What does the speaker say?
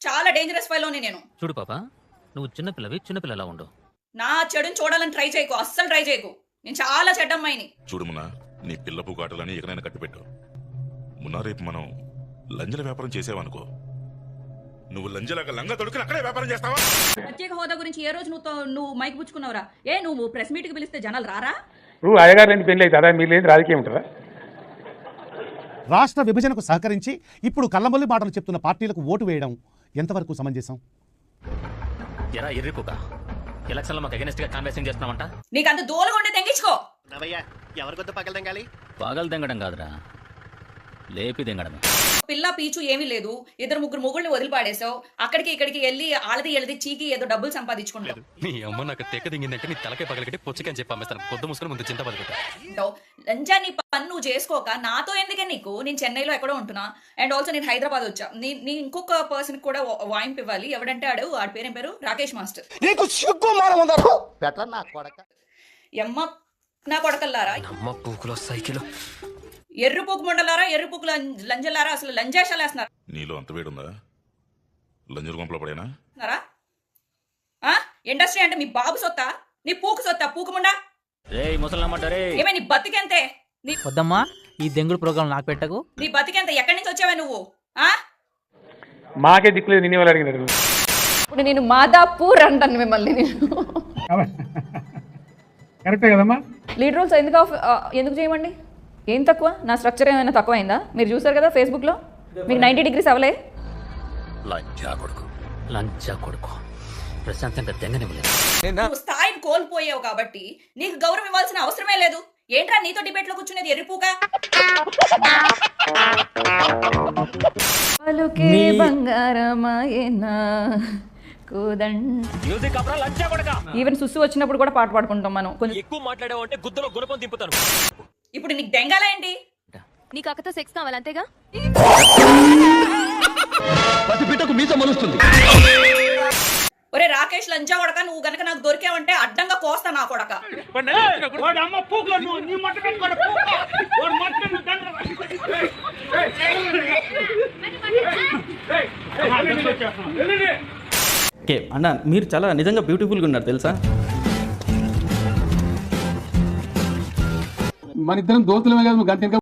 చాలా డేంజరస్ ఫైలోని నేను. చూడు పాప నువ్వు చిన్నపిల్లవి చిన్నపిల్లలా ఉండు. నా చెడుని చూడాలని ట్రై చేయకు అస్సలు ట్రై చేయకు. నేను చాలా చెడ్డమ్మాయిని చూడుమునా నీ పిల్ల పూకాటలని ఎక్కడైనా కట్టిపెట్టు. మున్నా రేపు మనం లంజల వ్యాపారం చేసావనుకో. నువ్వు లంజలాగా లంగా తొడుకుని అక్కడే వ్యాపారం చేస్తావా? ప్రత్యేక హోదా గురించి ఏ రోజు నువ్వు నువ్వు మైక్ పుచ్చుకున్నావురా? ఏ నువ్వు ప్రెస్ మీట్కి పిలిస్తే జనాలు రారా? ఇప్పుడు అయ్యగారు లేని పెళ్ళి అవుతుందా మీరు లేని రాజకీయం ఉంటుందా? రాష్ట్ర విభజనకు సహకరించి ఇప్పుడు కళ్ళమల్లి మాటలు చెప్తున్న పార్టీలకు ఓటు వేయడం ఎంతవరకు సమంజసం ఎరా ఎర్రికుక. ఎలక్షన్లో మాకు అగెనిస్ట్గా కాన్వెసింగ్ చేస్తున్నామంట నీకు అంత దూరంగా ఉండే తెంగించుకో. నవయ్య ఎవరికొద్దు పగల తెంగాలి పగలు తెంగడం కాదురా. లేపి తెంగడమే పిల్ల పీచు ఏమీ లేదు. ఇద్దరు ముగ్గురు ముగ్గురిని వదిలిపాడేసావు అక్కడికి ఇక్కడికి వెళ్ళి ఆళ్ళది ఎళ్ళది చీకి ఏదో డబ్బులు సంపాదించుకుంటావు నీ అమ్మ నాకు తెక్క దింగిందంటే నీ తలకే పగలగట్టి పొచ్చికని చెప్పి అమ్మేస్తాను. ముసుకొని ముందు చింత లంజా నీ పని నువ్వు చేసుకోక నాతో ఎందుకే నీకు? నేను చెన్నైలో ఎక్కడో ఉంటున్నా. అండ్ ఆల్సో నేను హైదరాబాద్ వచ్చా. నీ నీ ఇంకొక పర్సన్ కూడా వాయింపు ఇవ్వాలి. ఎవడంటే ఆడు ఆడి పేరేం పేరు? రాకేష్ మాస్టర్. నీకు సిగ్గు మానం ఉందా? బెటర్ నా కొడక. ఎమ్మ నా కొడకల్లారా? అమ్మ పూకులో సైకిల్. ఎర్రు పూకు మండలారా ఎర్రు పూకు లం- లంజలారా అసలు లంజాషాలు వేస్తున్నారా. నీలో అంత వేడుందా? లంజరు గుంపలో పడేనా? ఆ? ఇండస్ట్రీ అంటే మీ బాబు సొత్తా? నీ పూకు సొత్తా? పూకుముండా రే ముసలమ్మంట రే ఏమే నీ బతికెంతే? నీ వద్దమ్మా ఈ దెంగుడు ప్రోగ్రాం నాకు పెట్టకు. నీ బతికెంత? ఎక్కడి నుంచి వచ్చావే నువ్వు? ఆ? మాకే దిక్కులేదు నిన్నే వాళ్ళు అడిగినారు. ఇప్పుడు నేను మాదాపూర్ అంటాను మిమ్మల్ని నేను. కరెక్టే కదమ్మా. లీడ్ రోల్స్ ఎందుకు ఎందుకు చేయమండి? ఏం తక్కువ? నా స్ట్రక్చర్ ఏమైనా తక్కువైందా? మీరు చూసారు కదా ఫేస్బుక్లో మీకు నైంటీ డిగ్రీస్ అవ్వలే లంచా కొడుకు. లంచా కొడుకు. ప్రశాంతంగా తెంగనివ్వలేదు. నువ్వు స్థాయిని కోల్పోయావు కాబట్టి నీకు గౌరవం ఇవ్వాల్సిన అవసరమే లేదు. ఏంట్రా నీతో డిబేట్లో కూర్చునేది పలుకే బంగారమాయేనా కొడక. ఈవెన్ సుస్సు వచ్చినప్పుడు కూడా పాట పాడుకుంటాం మనం. కొంచెం ఎక్కువ మాట్లాడావు అంటే గుద్దలో గుణపం దింపుతాను. ఇప్పుడు నీకు దెంగాల ఏంటి నీకు అక్కతో సెక్స్ కావాలి అంతేగా ఒరే రాకేష్ లంజా కొడక నువ్వు గనక నాకు దొరికావంటే అడ్డంగా కోస్తా నా కొడక ఓకే అన్న మీరు చాలా నిజంగా బ్యూటిఫుల్గా ఉన్నారు తెలుసా మన ఇద్దరం దోస్తులమే కదా గంట